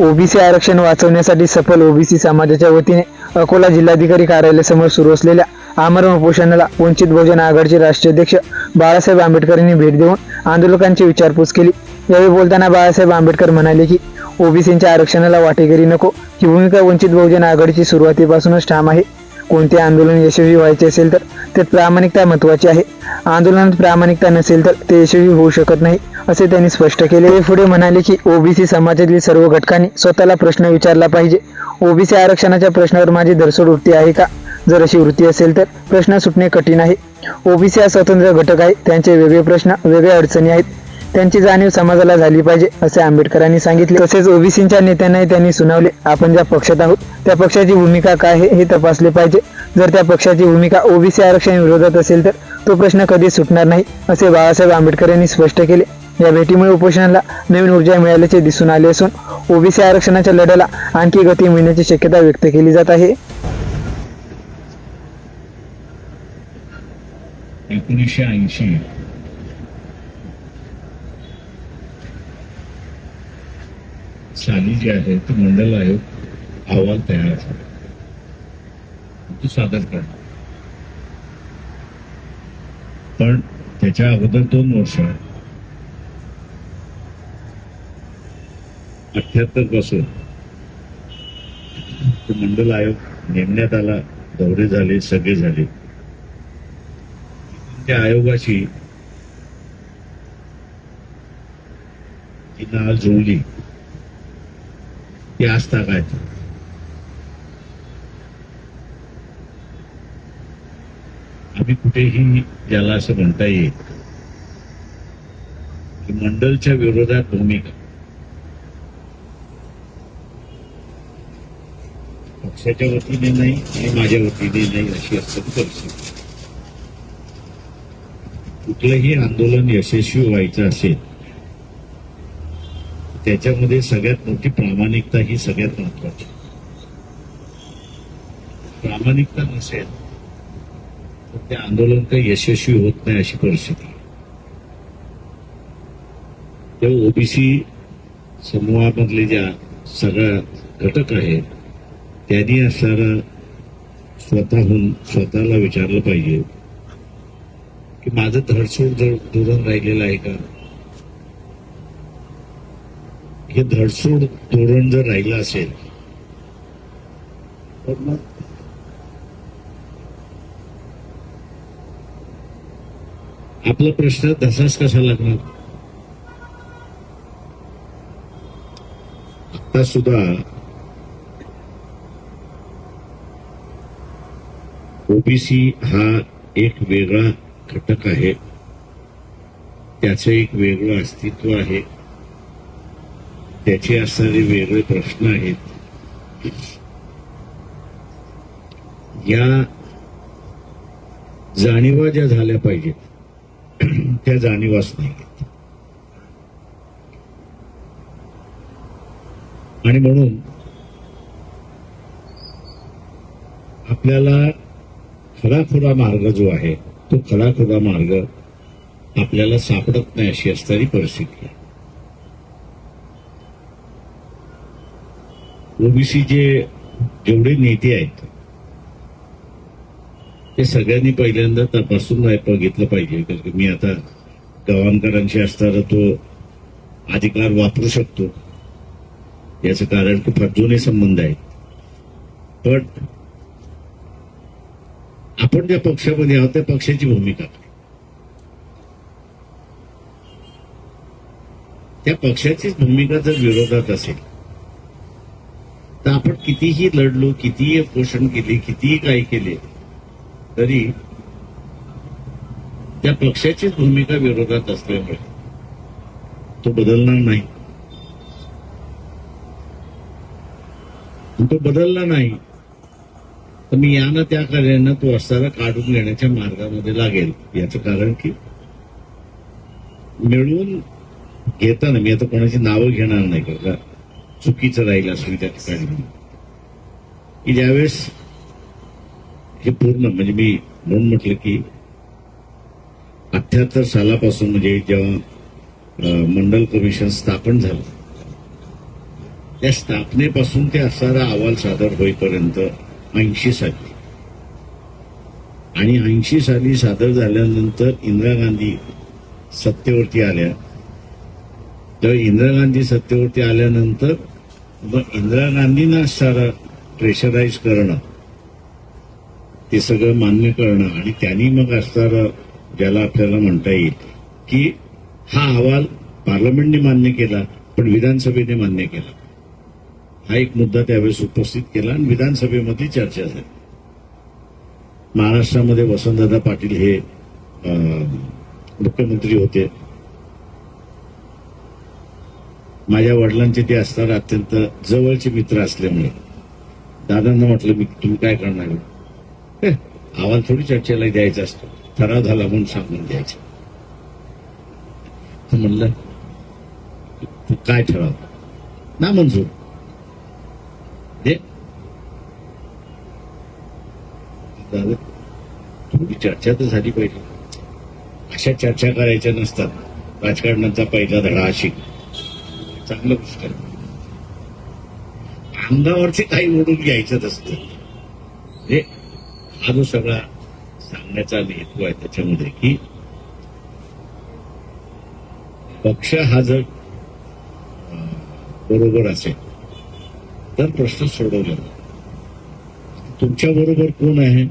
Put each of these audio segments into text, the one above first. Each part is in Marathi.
ओबीसी आरक्षण वाचवण्यासाठी सफल ओबीसी समाजाच्या वतीने अकोला जिल्हाधिकारी कार्यालयासमोर सुरू असलेल्या आमरण उपोषणाला वंचित बहुजन आघाडीचे राष्ट्रीय अध्यक्ष बाळासाहेब आंबेडकर यांनी भेट देऊन आंदोलकांची विचारपूस केली. यावेळी बोलताना बाळासाहेब आंबेडकर म्हणाले की ओबीसींच्या आरक्षणाला वाटेकरी नको. ही भूमिका वंचित बहुजन आघाडीची सुरुवातीपासूनच ठाम आहे. कोणते आंदोलन यशस्वी व्हायचे असेल तर त्यात प्रामाणिकता महत्वाची आहे. आंदोलनात प्रामाणिकता नसेल तर ते यशस्वी होऊ शकत नाही. असे त्यांनी स्पष्ट केले. हे पुढे म्हणाले की ओबीसी समाजातील सर्व घटकांनी स्वतःला प्रश्न विचारला पाहिजे. ओबीसी आरक्षणाच्या प्रश्नावर माझी धरसोड वृत्ती आहे का? जर अशी वृत्ती असेल तर प्रश्न सुटणे कठीण आहे. ओबीसी हा स्वतंत्र घटक आहे. त्यांचे वेगळे प्रश्न वेगळ्या अडचणी आहेत. त्यांची जाणीव समाजाला झाली पाहिजे असे आंबेडकरांनी सांगितले. तसेच ओबीसीच्या नेत्यांनाही त्यांनी सुनावले. आपण ज्या पक्षात आहोत त्या पक्षाची भूमिका काय आहे हे तपासले पाहिजे. जर त्या पक्षाची भूमिका ओबीसी आरक्षण विरोधात असेल तर तो प्रश्न कधी सुटणार नाही असे बाळासाहेब आंबेडकर यांनी स्पष्ट केले. या भेटीमुळे उपोषणाला नवीन ऊर्जा मिळाल्याचे दिसून आले असून ओबीसी आरक्षणाच्या लढ्याला आणखी गती मिळण्याची शक्यता व्यक्त केली जात आहे. एकोणीसशे ऐंशी. साली जे आहे तो मंडल आयोग अहवाल तयार झाला. तो सादर करणार. पण त्याच्या अगोदर दोन वर्ष अठ्याहत्तरपासून. मंडल आयोग नेमण्यात आला दौरे झाले सगळे झाले. त्या आयोगाशी जी नाळ जुळली ती आस्था काय आम्ही कुठेही ज्याला असं म्हणता येईल की मंडलच्या विरोधात भूमिका. पक्षाच्या वतीने नाही आणि माझ्या वतीने नाही अशी असत परिस्थिती. कुठलंही आंदोलन यशस्वी व्हायचं असेल त्याच्यामध्ये सगळ्यात मोठी प्रामाणिकता ही सगळ्यात महत्वाची प्रामाणिकता नसेल तर ते आंदोलन काही यशस्वी होत नाही अशी परिस्थिती. तेव्हा ओबीसी समूहामधले ज्या सगळ्या घटक आहेत त्यांनी असणारा स्वतःहून स्वतःला विचारलं पाहिजे. की माझं धडसोड जर धोरण राहिलेलं आहे का? हे धडसोड धोरण जर राहिलं असेल तर मग आपला प्रश्न तसाच कसा लागणार? आता सुद्धा ओबीसी हा एक वेगळा घटक आहे. त्याचं एक वेगळं अस्तित्व आहे. त्याचे असणारे वेगळे प्रश्न आहेत. या जाणीवा ज्या झाल्या पाहिजेत त्या जाणीवाच नाही आणि म्हणून आपल्याला खराखुरा मार्ग जो आहे तो खराखुरा मार्ग आपल्याला सापडत नाही अशी असणारी परिस्थिती आहे. ओबीसीचे जेवढे नेते आहेत ते सगळ्यांनी पहिल्यांदा तपासून नाही बघितलं पाहिजे कारण की मी आता गव्हाणकरांशी असताना तो अधिकार वापरू शकतो. याचं कारण की फार जुने संबंध आहेत. पण आपण ज्या पक्षामध्ये आहोत त्या पक्षाची भूमिका काय? त्या पक्षाचीच भूमिका जर विरोधात असेल तर आपण कितीही लढलो कितीही पोषण केले कितीही काही केले तरी त्या पक्षाचीच भूमिका विरोधात असल्यामुळे तो बदलणार नाही तो बदलला नाही तर मी यानं त्या कार्यानं तो असताना काढून घेण्याच्या मार्गामध्ये लागेल. याचं कारण की मिळवून घेताना मी आता कोणाची नावं घेणार नाही का का? चुकीचं राहील असेल त्या ठिकाणी की ज्यावेळेस हे पूर्ण म्हणजे मी म्हणून म्हटलं की अठ्याहत्तर सालापासून म्हणजे जेव्हा मंडल कमिशन स्थापन झालं त्या स्थापनेपासून ते असणारा अहवाल सादर होईपर्यंत ऐंशी साली. आणि ऐंशी साली सादर झाल्यानंतर इंदिरा गांधी सत्तेवरती आल्या. तर इंदिरा गांधी सत्तेवरती आल्यानंतर मग इंदिरा गांधींना सारा प्रेशराईज करणं ते सगळं मान्य करणं आणि त्यांनी मग असणारं ज्याला आपल्याला म्हणता येईल की हा अहवाल पार्लमेंटने मान्य केला पण विधानसभेने मान्य केला. हा एक मुद्दा त्यावेळेस उपस्थित केला आणि विधानसभेमध्ये चर्चा झाली. महाराष्ट्रामध्ये वसंतदादा पाटील हे मुख्यमंत्री होते. माझ्या वडिलांचे ते असताना अत्यंत जवळचे मित्र असल्यामुळे. दादांना म्हटलं मी तुम्ही काय करणार "हे, अहवाल थोडी चर्चेला द्यायचा असतो. ठराव झाला म्हणून सांगून द्यायचा. तर म्हणलं तू काय ठराव? ना मंजूर. दादा थोडी चर्चा तर झाली पाहिजे. अशा चर्चा करायच्या नसतात. राजकारणाचा पहिला धडा अशी. चांगलं गोष्ट अंगावरचे काही ओढून घ्यायचं असतं म्हणजे हा जो सगळा सांगण्याचा हेतू आहे त्याच्यामध्ये की पक्ष हा जर बरोबर असेल तर प्रश्न सोडवला तुमच्या बरोबर कोण आहे?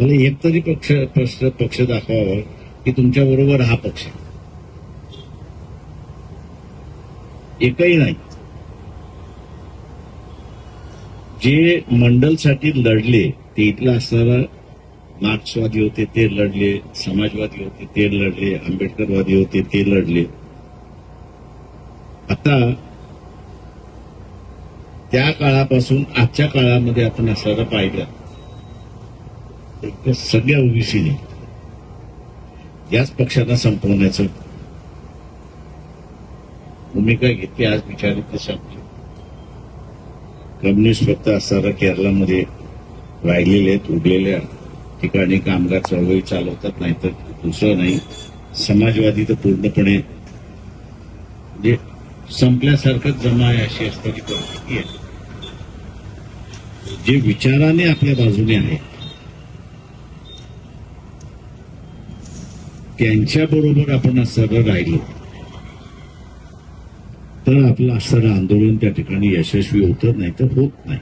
मला एक तरी पक्ष पक्ष पक्ष दाखवावा की तुमच्या बरोबर हा पक्ष एकही नाही. जे मंडलसाठी लढले ते इथला असणारा मार्क्सवादी होते ते लढले समाजवादी होते ते लढले आंबेडकरवादी होते ते लढले. आता त्या काळापासून आजच्या काळामध्ये आपण असणारा पाहिलं. तर सगळ्या ओबीसीने याच पक्षांना संपवण्याचं भूमिका घेतली आज विचारित ते सांगते कम्युनिस्ट फक्त असणारा केरळामध्ये राहिलेले आहेत उरलेल्या ठिकाणी कामगार चळवळी चालवतात नाही तर दुसरं नाही. समाजवादी तर पूर्णपणे म्हणजे संपल्यासारखंच जमा आहे अशी असणारी परिस्थिती आहे. जे विचाराने आपल्या बाजूने आहे त्यांच्या बरोबर आपण असणारं राहिलो. तर आपलं असणारं आंदोलन त्या ठिकाणी यशस्वी होतं नाही तर होत नाही.